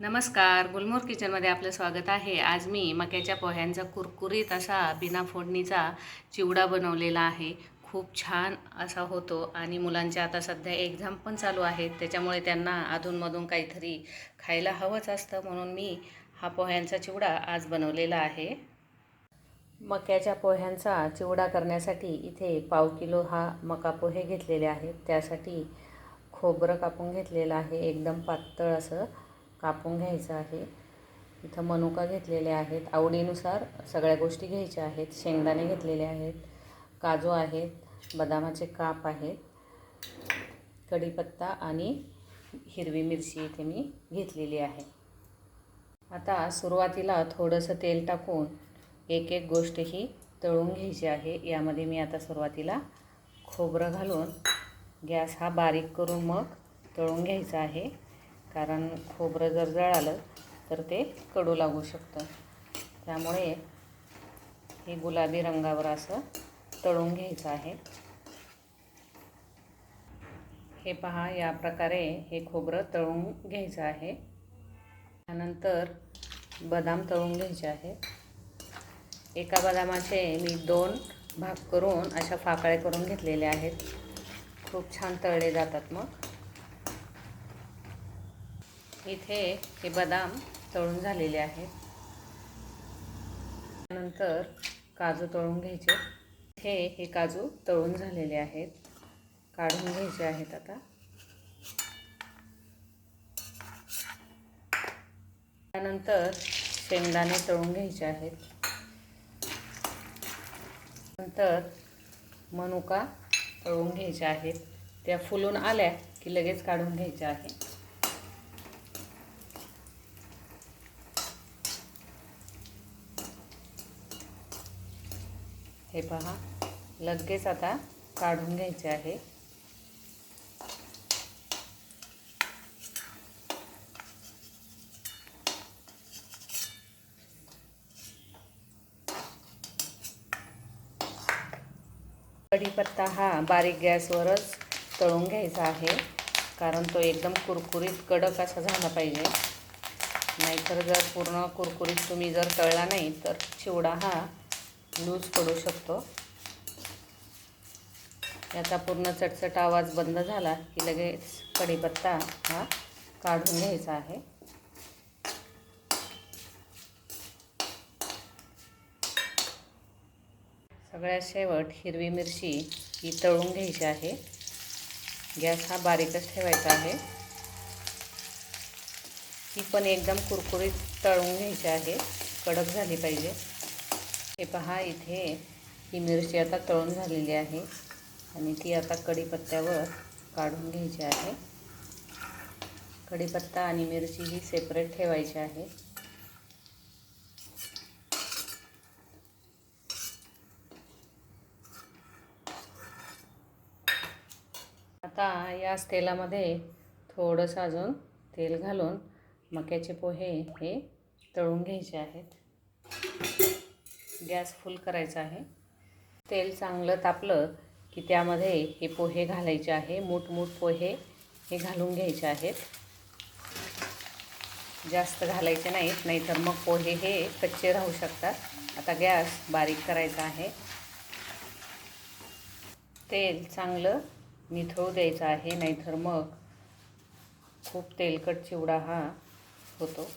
नमस्कार गुलमोर किचनमध्ये आपलं स्वागत आहे. आज मी मक्याच्या पोह्यांचा कुरकुरीत असा बिना फोडणीचा चिवडा बनवलेला आहे. खूप छान असा होतो आणि मुलांच्या आता सध्या एक्झाम पण चालू आहेत. त्याच्यामुळे त्यांना अधूनमधून काहीतरी खायला हवंच असतं म्हणून मी हा पोह्यांचा चिवडा आज बनवलेला आहे. मक्याच्या पोह्यांचा चिवडा करण्यासाठी इथे पाव किलो हा मका पोहे घेतलेले आहेत. त्यासाठी खोबरं कापून घेतलेलं आहे. एकदम पातळ असं. कापून घ्यायचं आहे. इथं मनुका घेतलेले आहेत. आवडीनुसार सगळ्या गोष्टी घ्यायच्या आहेत. शेंगदाणे घेतलेले आहेत. काजू आहेत. बदामाचे काप आहेत. कढीपत्ता आणि हिरवी मिरची इथे मी घेतलेली आहे. आता सुरुवातीला थोडंसं तेल टाकून एक एक गोष्ट ही तळून घ्यायची आहे. यामध्ये मी आता सुरुवातीला खोबरं घालून गॅस हा बारीक करून मग तळून घ्यायचा आहे. कारण खोबरं जर जळालं तर ते कडू लागू शकतं. त्यामुळे हे गुलाबी रंगावर असं तळून घ्यायचं आहे. हे पहा या प्रकारे हे खोबरं तळून घ्यायचं आहे. त्यानंतर बदाम तळून घ्यायचे आहे. एका बदामाचे मी दोन भाग करून अशा फाकळे करून घेतलेले आहेत. खूप छान तळले जातात मग. इथे हे बदाम तळून झालेले आहेत. त्यानंतर काजू तळून घ्यायचे. हे हे काजू तळून झालेले आहेत. काढून घ्यायचे आहेत आता. त्यानंतर शेंगदाणे तळून घ्यायचे आहेत. नंतर मनुका तळून घ्यायच्या आहेत. त्या फुलून आल्या की लगेच काढून घ्यायच्या आहेत. हे पहा लगेच आता काढून घ्यायचे आहे. कढीपत्ता हा बारीक गॅसवरच तळून घ्यायचा आहे कारण तो एकदम कुरकुरीत कडक असा झाला पाहिजे. नाहीतर जर पूर्ण कुरकुरीत तुम्ही जर तळला नाही तर चिवडा हा लूज पडू शकतो. याचा पूर्ण चटचट आवाज बंद झाला की लगेच कढीपत्ता हा काढून घ्यायचा आहे. सगळ्यात शेवट हिरवी मिरची ही तळून घ्यायची आहे. गॅस हा बारीकच ठेवायचा आहे. ही पण एकदम कुरकुरीत तळून घ्यायची आहे. कडक झाली पाहिजे. हे पहा इथे ही मिरची आता तळून झालेली आहे आणि ती आता कढीपत्त्यावर काढून घ्यायची आहे. कढीपत्ता आणि मिरची ही सेपरेट ठेवायची आहे. आता याच तेलामध्ये थोडंसं अजून तेल घालून मक्याचे पोहे हे तळून घ्यायचे आहेत. गॅस फुल करायचा आहे. तेल चांगलं तापलं की त्यामध्ये हे पोहे घालायचे आहे. मूठ पोहे हे घालून घ्यायचे आहेत. जास्त घालायचे नाहीत नाहीतर मग पोहे हे कच्चे राहू शकतात. आता गॅस बारीक करायचा आहे. तेल चांगलं निथळू द्यायचं आहे नाहीतर मग खूप तेलकट चिवडा हा होतो.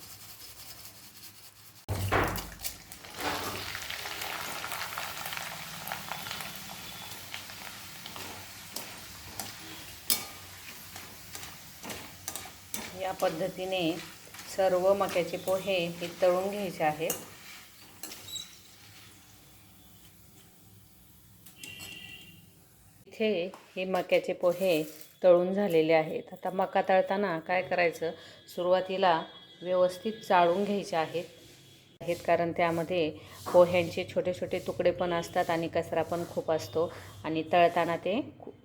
या पद्धतीने सर्व मक्याचे पोहे हे तळून घ्यायचे आहेत. इथे हे मक्याचे पोहे तळून झालेले आहेत. आता मका तळताना काय करायचं? सुरुवातीला व्यवस्थित चाळून घ्यायचे आहेत. आहेत कारण त्यामध्ये पोह्यांचे छोटे छोटे तुकडे पण असतात आणि कचरा पण खूप असतो आणि तळताना ते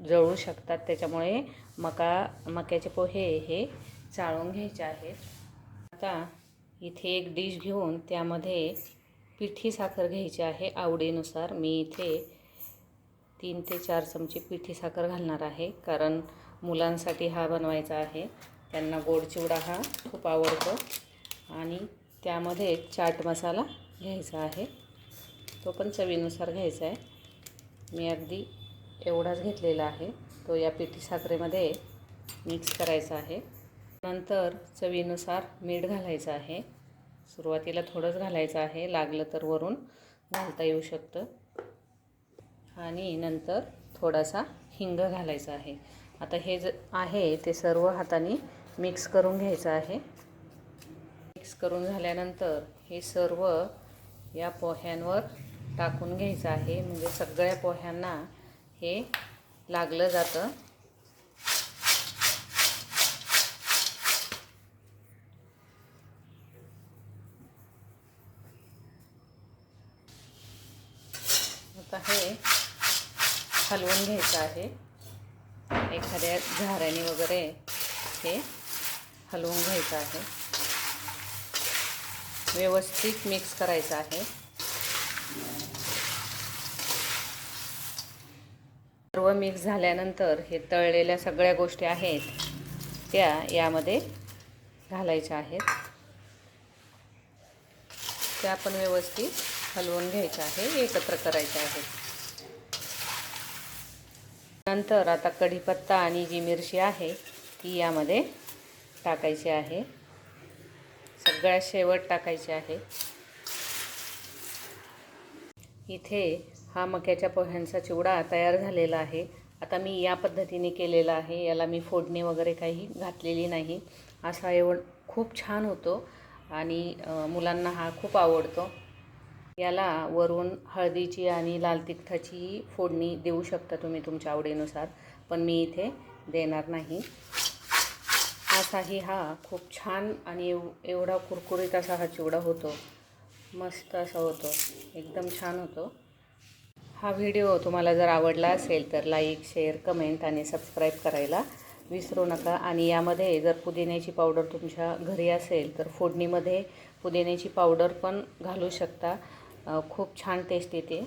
जळू शकतात. त्याच्यामुळे मका मक्याचे पोहे हे चाळून घ्यायचे आहेत. आता इथे एक डिश घेऊन त्यामध्ये पिठी साखर घ्यायची आहे आवडीनुसार. मी इथे तीन ते चार चमचे पिठी साखर घालणार आहे कारण मुलांसाठी हा बनवायचा आहे. त्यांना गोड चिवडा हा खूप आवडतो. आणि त्यामध्ये चाट मसाला घ्यायचा आहे. तो पण चवीनुसार घ्यायचा आहे. मी अगदी एवढाच घेतलेला आहे. तो या पिठी साखरेमध्ये मिक्स करायचा आहे. नंतर चवीनुसार मीठ घालायचं आहे. सुरुवातीला थोडंच घालायचं आहे. लागलं तर वरून घालता येऊ शकतं. आणि नंतर थोडासा हिंग घालायचा आहे. आता हे ज आहे ते सर्व हाताने मिक्स करून घ्यायचं आहे. मिक्स करून झाल्यानंतर हे सर्व या पोह्यांवर टाकून घ्यायचं आहे. म्हणजे सगळ्या पोह्यांना हे लागलं जातं. आता हे हलवून घ्यायचं आहे. एखाद्या झाऱ्याने वगैरे हे हलवून घ्यायचं आहे. व्यवस्थित मिक्स करायचं आहे. सर्व मिक्स झाल्यानंतर हे तळलेल्या सगळ्या गोष्टी आहेत त्या यामध्ये घालायच्या आहेत. त्या पण व्यवस्थित हलवून घ्यायचे आहे एकत्र करायचे आहेत नंतर आता कढीपत्ता आणि जी मिरची आहे ती यामध्ये टाकायची आहे. सगळ्यात शेवट टाकायची आहे. इथे हा मक्याच्या पोह्यांचा चिवडा तयार झालेला आहे. आता मी या पद्धतीने केलेला आहे. याला मी फोडणी वगैरे काही घातलेली नाही. असा एवढ खूप छान होतो आणि मुलांना हा खूप आवडतो. याला वरून हळदीची आणि लाल तिखटाची फोडणी देऊ शकता तुम्ही तुमच्या आवडीनुसार पण मी इथे देणार नाही. असाही हा खूप छान आणि एव एवढा कुरकुरीत असा हा चिवडा होतो. मस्त असा होतो. एकदम छान होतो. हा व्हिडिओ तुम्हाला जर आवडला असेल तर लाईक शेअर कमेंट आणि सबस्क्राईब करायला विसरू नका. आणि यामध्ये जर पुदिन्याची पावडर तुमच्या घरी असेल तर फोडणीमध्ये पुदिन्याची पावडर पण घालू शकता. खूप छान टेस्ट येते.